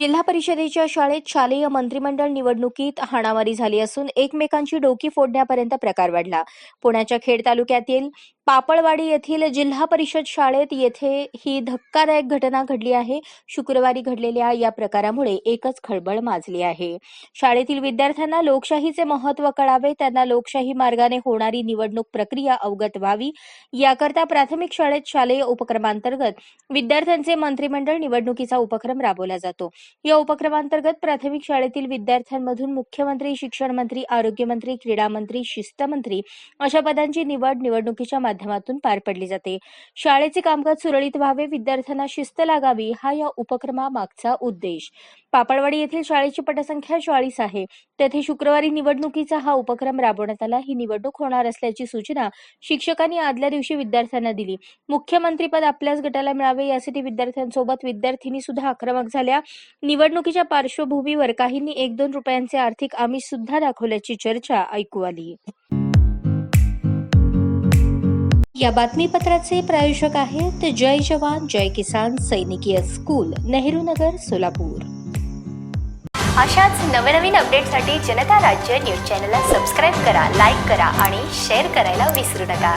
जिल्हा परिषदेच्या शाळेत शालेय मंत्रिमंडळ निवडणुकीत हाणामारी झाली असून एकमेकांची डोकी फोडण्यापर्यंत प्रकार वाढला. पुण्याच्या खेड तालुक्यातील पापळवाडी येथील जिल्हा परिषद शाळेत येथे ही धक्कादायक घटना घडली आहे. शुक्रवारी घडलेल्या या प्रकारामुळे एकच खळबळ माजली आहे. शाळेतील विद्यार्थ्यांना लोकशाहीचे महत्त्व कळावे त्यांना लोकशाही मार्गाने होणारी निवडणूक प्रक्रिया अवगत व्हावी याकरता प्राथमिक शाळेत शालेय उपक्रमांतर्गत विद्यार्थ्यांचे मंत्रिमंडळ निवडणुकीचा उपक्रम राबवला जातो. या उपक्रमांतर्गत प्राथमिक शाळेतील विद्यार्थ्यांमधून मुख्यमंत्री शिक्षण मंत्री आरोग्यमंत्री क्रीडा मंत्री शिस्त मंत्री अशा पदांची निवड निवडणुकीच्या माध्यमातून पार पडली जाते. शाळेचे कामकाज सुरळीत व्हावे विद्यार्थ्यांना शिस्त लागावी हा या उपक्रमामागचा उद्देश. पापळवाडी येथील शाळेची पटसंख्या चाळीस आहे. तेथे शुक्रवारी निवडणुकीचा हा उपक्रम राबवण्यात आला. ही निवडणूक होणार असल्याची सूचना शिक्षकांनी आदल्या दिवशी विद्यार्थ्यांना दिली. मुख्यमंत्रीपद आपल्याच गटाला मिळावे यासाठी विद्यार्थ्यांसोबत विद्यार्थिनी सुद्धा आक्रमक झाल्या. निवडणुकीच्या पार्श्वभूमीवर काहींनी एक दोन रुपयांचे आर्थिक आमिष सुद्धा दाखवल्याची चर्चा ऐकू आली. या बातमीपत्राचे प्रायोजक आहेत जय जवान जय किसान सैनिकीय स्कूल नेहरू नगर सोलापूर. अशाच नवनवीन अपडेटसाठी जनता राज्य न्यूज चॅनलला सबस्क्राईब करा लाईक करा आणि शेअर करायला विसरू नका.